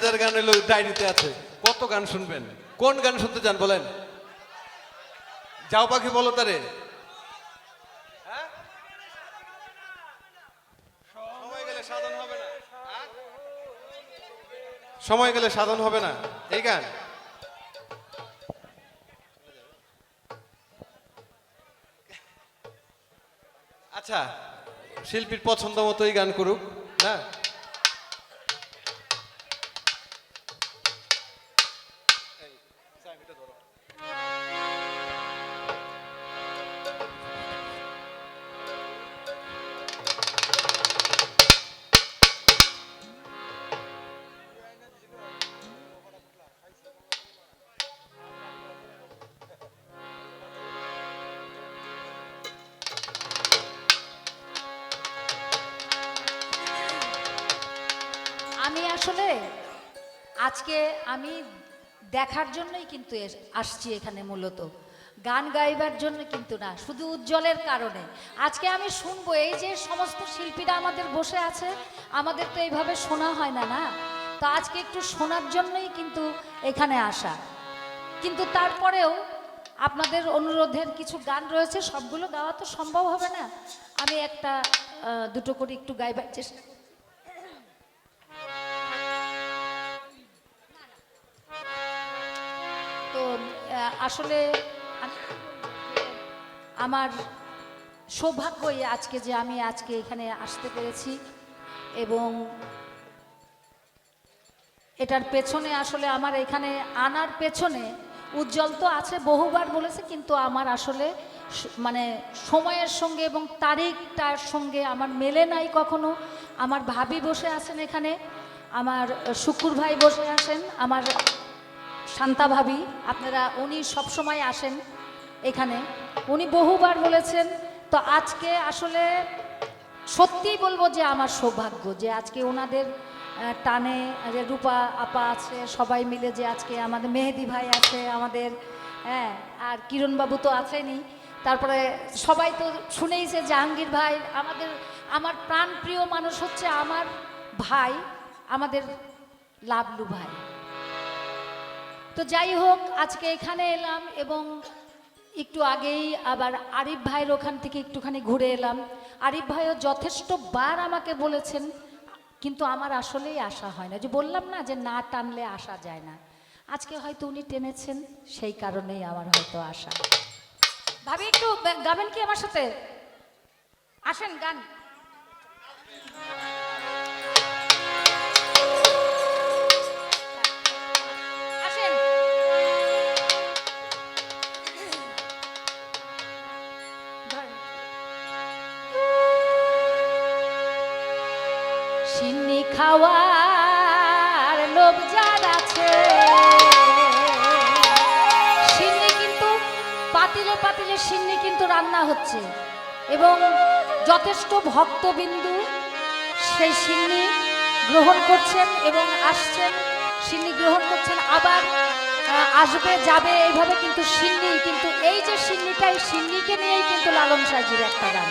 হাজার গান হলো ডায়েরিতে আছে। কত গান শুনবেন? কোন গান শুনতে চান বলেন? যাও পাখি, বলো তারে। হ্যাঁ? সময় গেলে সাধন হবে না। হ্যাঁ? এই গান। আচ্ছা শিল্পীর পছন্দ মতো এই গান করুক, না? আসলে আজকে আমি দেখার জন্যই কিন্তু আসছি এখানে মূলত। গান গাইবার জন্য কিন্তু না, শুধু উজ্জ্বলের কারণে। আজকে আমি শুনব এই যে সমস্ত শিল্পীরা আমাদের বসে আছে, আমাদের তো এইভাবে শোনা হয় না না? তো আজকে একটু শোনার জন্যই কিন্তু এখানে আসা। কিন্তু তারপরেও আপনাদের অনুরোধের কিছু গান রয়েছে, সবগুলো গাওয়া তো সম্ভব হবে না। আমি একটা দুটো করে একটু গাইবার চেষ্টা আসলে আমার সৌভাগ্যই আজকে যে আমি আজকে এখানে আসতে পেরেছি এবং এটার পেছনে আসলে আমার এখানে আনার পেছনে উজ্জ্বল তো আছে, বহুবার বলেছে, কিন্তু আমার আসলে মানে সময়ের সঙ্গে এবং তারিখটার সঙ্গে আমার মেলে নাই কখনো। আমার ভাবি বসে আছেন এখানে, আমার শুকুর ভাই বসে আছেন, আমার শান্তা ভাবি, আপনারা উনি সবসময় আসেন এখানে। উনি বহুবার বলেছেন, তো আজকে আসলে সত্যিই বলব যে আমার সৌভাগ্য যে আজকে ওনাদের টানে যে রূপা আপা আছে, সবাই মিলে যে আজকে আমাদের মেহেদি ভাই আছে, আমাদের হ্যাঁ আর কিরণবাবু তো আছেনই। তারপরে সবাই তো শুনেইছে জাহাঙ্গীর ভাই, আমাদের, আমার প্রাণপ্রিয় মানুষ হচ্ছে আমার ভাই, আমাদের লাভলু ভাই। তো যাই হোক, আজকে এখানে এলাম এবং একটু আগেই আবার আরিফ ভাইয়ের ওখান থেকে একটুখানি ঘুরে এলাম। আরিফ ভাইও যথেষ্ট বার আমাকে বলেছেন, কিন্তু আমার আসলেই আসা হয় না। যে বললাম না যে না টানলে আসা যায় না। আজকে হয়তো উনি টেনেছেন, সেই কারণেই আমার হয়তো আসা ভাবি, একটু গাবেন কি আমার সাথে? আসেন, গান। সিন্নি খাওয়ার লোভ যার আছে। সিন্নি কিন্তু পাতিলে পাতিলে সিন্নি কিন্তু রান্না হচ্ছে। এবং যথেষ্ট ভক্তবিন্দু সেই সিন্নি গ্রহণ করছেন এবং আসছেন। সিন্নি গ্রহণ করছেন, আবার আসবে, যাবে, এইভাবে কিন্তু সিন্নি, কিন্তু এই যে সিন্নিটা এই সিন্নিকে নিয়েই কিন্তু লালন সাজির একটা গান।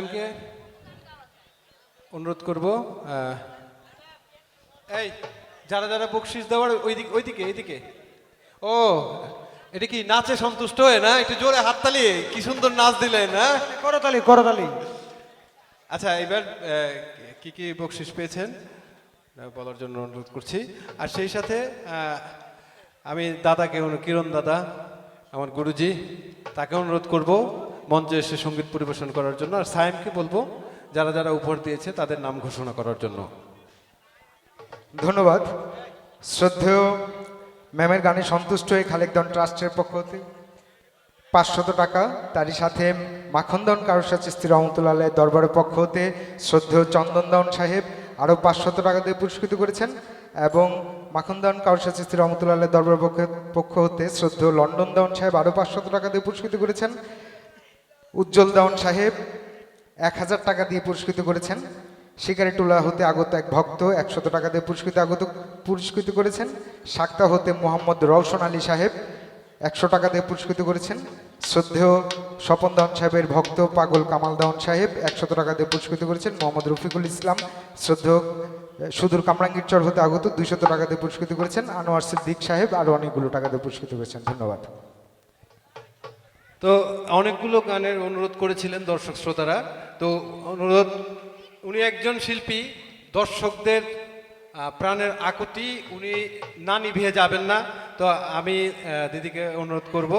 সাইমকে অনুরোধ করব এই যারা যারা বকশিস দেওয়ার ওইদিকে ওইদিকে এইদিকে। ও এটা কি নাচে সন্তুষ্ট হয়ে না? একটু জোরে হাততালি কি সুন্দর নাচ দিলেন না করতালি করতালি। আচ্ছা এবার কি কি বকশিস পেয়েছেন? বলার জন্য অনুরোধ করছি। আর সেই সাথে আমি দাদাকে কিরণ দাদা আমার গুরুজি তাকে অনুরোধ করব। মঞ্চে এসে সংগীত পরিবেশন করার জন্য। আর সায়েমকে বলব, যারা যারা উপহার দিয়েছে, তাদের নাম ঘোষণা করার জন্য। ধন্যবাদ। শ্রদ্ধেয় ম্যামের গানে সন্তুষ্ট হয়ে খালেকদন ট্রাস্টের পক্ষ হতে। পাঁচশত টাকা। তারই সাথে মাখনদন কারুসা স্ত্রী রহমতুল্লাহ দরবারের পক্ষ হতে শ্রদ্ধেয় চন্দনদন সাহেব আরও পাঁচশত টাকা দিয়ে পুরস্কৃত করেছেন এবং মাখনদন কারুসা চিস্তি রহমতুল্লাহ দরবারের পক্ষ- হতে শ্রদ্ধেয় লন্ডন দাউন সাহেব আরও পাঁচশত টাকা দিয়ে পুরস্কৃত করেছেন। উজ্জ্বল দাউন সাহেব এক হাজার টাকা দিয়ে পুরস্কৃত করেছেন। শিকারিটুলা হতে আগত এক ভক্ত একশত টাকা দিয়ে পুরস্কৃত আগত পুরস্কৃত করেছেন। সাক্তা হতে মোহাম্মদ রওশন আলী সাহেব একশো টাকা দিয়ে পুরস্কৃত করেছেন। শ্রদ্ধেয় স্বপন দাওয়ান সাহেবের ভক্ত পাগল কামাল দাওয়ান সাহেব একশত টাকা দিয়ে পুরস্কৃত করেছেন। মোহাম্মদ রফিকুল ইসলাম শ্রদ্ধেয় সুদূর কামরাঙ্গীরচর হতে আগত দুইশত টাকা দিয়ে পুরস্কৃত করেছেন। আনোয়ার সিদ্দিক সাহেব আরও অনেকগুলো টাকা দিয়ে পুরস্কৃত করেছেন। ধন্যবাদ। তো অনেকগুলো গানের অনুরোধ করেছিলেন দর্শক শ্রোতারা। তো অনুরোধ, উনি একজন শিল্পী, দর্শকদের প্রাণের আকুতি, উনি না নিভিয়ে যাবেন না। তো আমি দিদিকে অনুরোধ করব,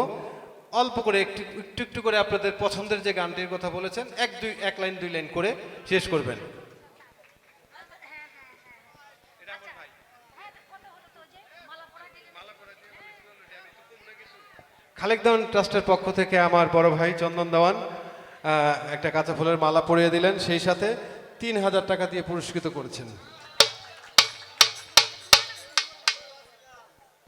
অল্প করে একটু একটু একটু করে আপনাদের পছন্দের যে গানটির কথা বলেছেন, এক দুই, এক লাইন, দুই লাইন করে শেষ করবেন। খালেক দেওয়ান ট্রাস্টের পক্ষ থেকে আমার বড় ভাই চন্দন দেওয়ান একটা কাঁচা ফুলের মালা পরিয়ে দিলেন, সেই সাথে তিন হাজার টাকা দিয়ে পুরস্কৃত করেছেন।